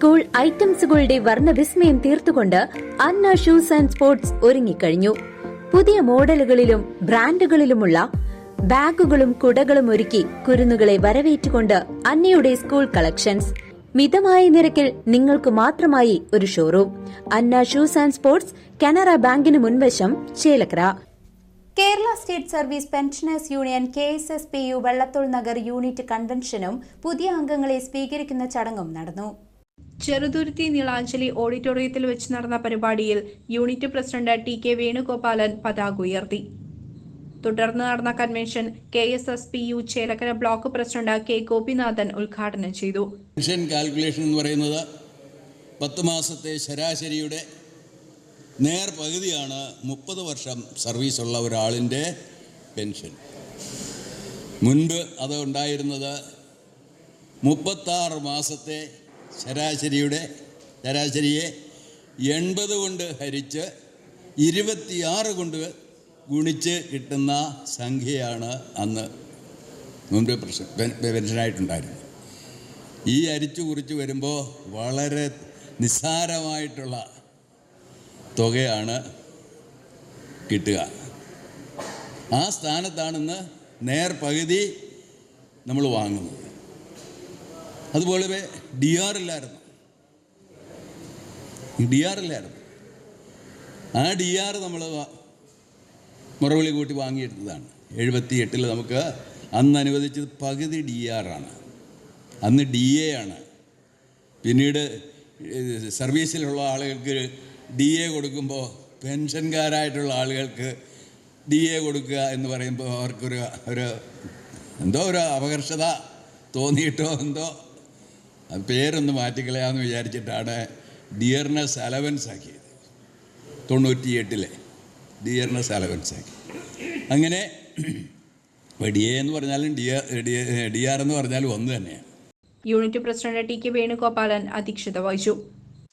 School ഐറ്റംസുകളുടെ വർണവിസ്മയം തീർത്തുകൊണ്ട് അന്ന ഷൂസ് ആൻഡ് സ്പോർട്സ് ഒരുങ്ങിക്കഴിഞ്ഞു. പുതിയ മോഡലുകളിലും ബ്രാൻഡുകളിലുമുള്ള ബാഗുകളും കുടകളും ഒരുക്കി കുരുന്നുകളെ വരവേറ്റുകൊണ്ട് അന്നയുടെ സ്കൂൾ കളക്ഷൻസ്. മിതമായ നിരക്കിൽ നിങ്ങൾക്ക് മാത്രമായി ഒരു showroom. Anna shoes and sports Canara ബാങ്കിന് മുൻവശം Chelakkara. Kerala state service pensioners union K S S P U Vallathol Nagar unit കൺവെൻഷനും പുതിയ അംഗങ്ങളെ സ്വീകരിക്കുന്ന ചടങ്ങും നടന്നു. ചെറുതുരുത്തി നീളാഞ്ജലി ഓഡിറ്റോറിയത്തിൽ വെച്ച് നടന്ന പരിപാടിയിൽ unit president T K Venugopalan പതാക ഉയർത്തി. തുടർന്ന് നടന്ന convention K S S P U Chelakkara block president K Gopinathan ഉദ്ഘാടനം ചെയ്തു. പെൻഷൻ കാൽക്കുലേഷൻ എന്ന് പറയുന്നത് പത്ത് മാസത്തെ ശരാശരിയുടെ നേർ പകുതിയാണ് മുപ്പത് വർഷം സർവീസ് ഉള്ള ഒരാളിന്റെ പെൻഷൻ. മുൻപ് അത് ഉണ്ടായിരുന്നത് മുപ്പത്താറ് മാസത്തെ ശരാശരിയുടെ ശരാശരിയെ എൺപത് കൊണ്ട് ഹരിച്ച് ഇരുപത്തിയാറ് കൊണ്ട് ഗുണിച്ച് കിട്ടുന്ന സംഖ്യയാണ് അന്ന് മുൻപ് പ്രശ്ന പെൻഷനായിട്ടുണ്ടായിരുന്നത് ഈ അരിച്ചു കുറിച്ച് വരുമ്പോൾ വളരെ നിസ്സാരമായിട്ടുള്ള തുകയാണ് കിട്ടുക. ആ സ്ഥാനത്താണിന്ന് നേർ പകുതി നമ്മൾ വാങ്ങുന്നത്. അതുപോലെ ഡി ആർ ഇല്ലായിരുന്നു. ഡി ആർ ഇല്ലായിരുന്നു. ആ ഡി ആർ നമ്മൾ മുറവിളി കൂട്ടി വാങ്ങിയെടുത്തതാണ്. എഴുപത്തി എട്ടിൽ നമുക്ക് അന്ന് അനുവദിച്ചത് പകുതി ഡി ആർ ആണ്. അന്ന് ഡി എ ആണ്. പിന്നീട് സർവീസിലുള്ള ആളുകൾക്ക് ഡി എ കൊടുക്കുമ്പോൾ പെൻഷൻകാരായിട്ടുള്ള ആളുകൾക്ക് ഡി എ കൊടുക്കുക എന്ന് പറയുമ്പോൾ അവർക്കൊരു ഒരു എന്തോ ഒരു അപകർഷത തോന്നിയിട്ടോ എന്തോ അത് പേരൊന്ന് മാറ്റിക്കളയാമെന്ന് വിചാരിച്ചിട്ടാണ് ഡിയർനെസ് അലവൻസ് ആക്കിയത് തൊണ്ണൂറ്റിയെട്ടിലെ ഡിയർനെസ് അലവൻസ് ആക്കി അങ്ങനെ ഡി എ എന്ന് പറഞ്ഞാലും ഡി ഡി ആർ എന്ന് പറഞ്ഞാലും ഒന്ന് തന്നെയാണ്. Unit president T K Venugopalan അധ്യക്ഷത വഹിച്ചു.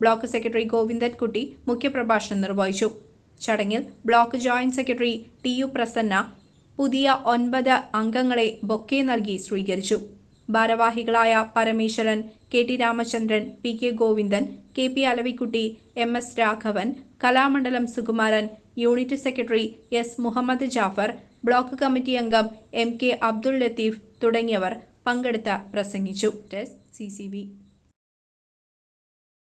ബ്ലോക്ക് സെക്രട്ടറി ഗോവിന്ദൻ കുട്ടി മുഖ്യപ്രഭാഷണം നിർവഹിച്ചു. ചടങ്ങിൽ block joint secretary T U Prasanna പുതിയ ഒൻപത് അംഗങ്ങളെ ബൊക്കെ നൽകി സ്വീകരിച്ചു. ഭാരവാഹികളായ Parameswaran K T Ramachandran P K Govindan K P Alavikutty M S Raghavan Kalamandalam Sukumaran unit secretary S Muhammad Jafar block committee അംഗം എം കെ അബ്ദുൾ ലത്തീഫ് തുടങ്ങിയവർ പങ്കെടുത്ത് പ്രസംഗിച്ചു. Test C